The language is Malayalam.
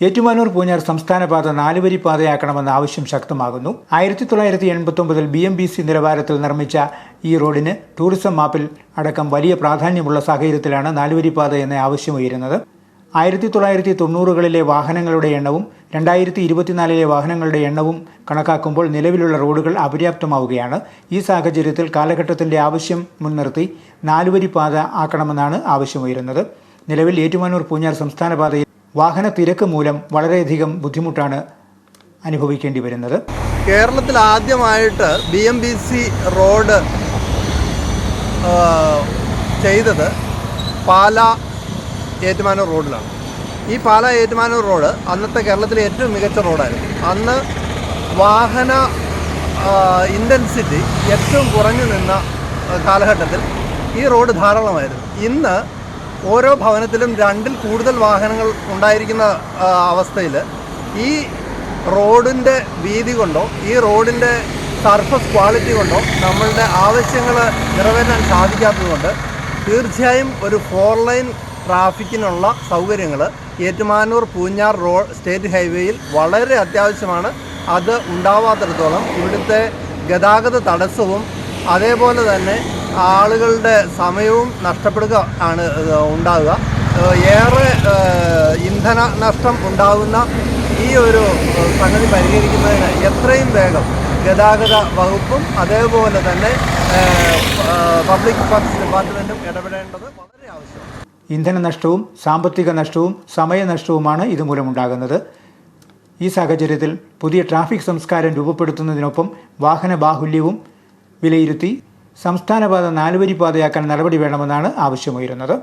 ഏറ്റുമാനൂർ പൂഞ്ഞാർ സംസ്ഥാന പാത നാലുവരി പാതയാക്കണമെന്ന ആവശ്യം ശക്തമാകുന്നു. ആയിരത്തി തൊള്ളായിരത്തി എൺപത്തി ഒമ്പതിൽ ബി എം ബി സി നിലവാരത്തിൽ നിർമ്മിച്ച ഈ റോഡിന് ടൂറിസം മാപ്പിൽ അടക്കം വലിയ പ്രാധാന്യമുള്ള സാഹചര്യത്തിലാണ് നാലുവരി പാത എന്ന ആവശ്യം ഉയരുന്നത്. ആയിരത്തി തൊള്ളായിരത്തി തൊണ്ണൂറുകളിലെ വാഹനങ്ങളുടെ എണ്ണവും രണ്ടായിരത്തി ഇരുപത്തിനാലിലെ വാഹനങ്ങളുടെ എണ്ണവും കണക്കാക്കുമ്പോൾ നിലവിലുള്ള റോഡുകൾ അപര്യാപ്തമാവുകയാണ്. ഈ സാഹചര്യത്തിൽ കാലഘട്ടത്തിന്റെ ആവശ്യം മുൻനിർത്തി നാലുവരി പാത ആക്കണമെന്നാണ് ആവശ്യമുയരുന്നത് നിലവിൽ ഏറ്റുമാനൂർ പൂഞ്ഞാർ സംസ്ഥാന പാതയിൽ വാഹന തിരക്ക് മൂലം വളരെയധികം ബുദ്ധിമുട്ടാണ് അനുഭവിക്കേണ്ടി വരുന്നത് കേരളത്തിൽ ആദ്യമായിട്ട് B M B C road ചെയ്തത് പാല ഏറ്റുമാനൂർ റോഡിലാണ്. ഈ പാല ഏറ്റുമാനൂർ റോഡ് അന്നത്തെ കേരളത്തിലെ ഏറ്റവും മികച്ച റോഡായിരുന്നു. അന്ന് വാഹന ഇന്റൻസിറ്റി ഏറ്റവും കുറഞ്ഞു നിന്ന കാലഘട്ടത്തിൽ ഈ റോഡ് ധാരാളമായിരുന്നു. ഇന്ന് ഓരോ ഭവനത്തിലും രണ്ടിൽ കൂടുതൽ വാഹനങ്ങൾ ഉണ്ടായിരിക്കുന്ന അവസ്ഥയിൽ ഈ റോഡിന്റെ വീതി കൊണ്ടോ ഈ റോഡിന്റെ സർഫസ് ക്വാളിറ്റി കൊണ്ടോ നമ്മളുടെ ആവശ്യങ്ങൾ നിറവേറ്റാൻ സാധിക്കാത്തതുകൊണ്ട് തീർച്ചയായും ഒരു ഫോർ ലൈൻ ട്രാഫിക്കിനുള്ള സൗകര്യങ്ങൾ ഏറ്റുമാനൂർ പൂഞ്ഞാർ റോഡ് സ്റ്റേറ്റ് ഹൈവേയിൽ വളരെ അത്യാവശ്യമാണ്. അത് ഉണ്ടാവാത്തിടത്തോളം ഇവിടുത്തെ ഗതാഗത തടസ്സവും അതേപോലെ തന്നെ ആളുകളുടെ സമയവും നഷ്ടപ്പെടുക ആണ് ഉണ്ടാവുക. ഏറെ ഇന്ധന നഷ്ടം ഉണ്ടാകുന്ന ഈ ഒരു സംഗതി പരിഹരിക്കുന്നതിന് എത്രയും വേഗം ഗതാഗത വകുപ്പും അതേപോലെ തന്നെ പബ്ലിക് വർക്ക്സ് ഡിപ്പാർട്ട്മെന്റും ഇടപെടേണ്ടത് വളരെ ആവശ്യമാണ്. ഇന്ധന നഷ്ടവും സാമ്പത്തിക നഷ്ടവും സമയനഷ്ടവുമാണ് ഇതുമൂലമുണ്ടാകുന്നത്. ഈ സാഹചര്യത്തിൽ പുതിയ ട്രാഫിക് സംസ്കാരം രൂപപ്പെടുത്തുന്നതിനൊപ്പം വാഹന ബാഹുല്യവും വിലയിരുത്തി സംസ്ഥാനപാത നാലുവരി പാതയാക്കാൻ നടപടി വേണമെന്നാണ് ആവശ്യമുയരുന്നത്.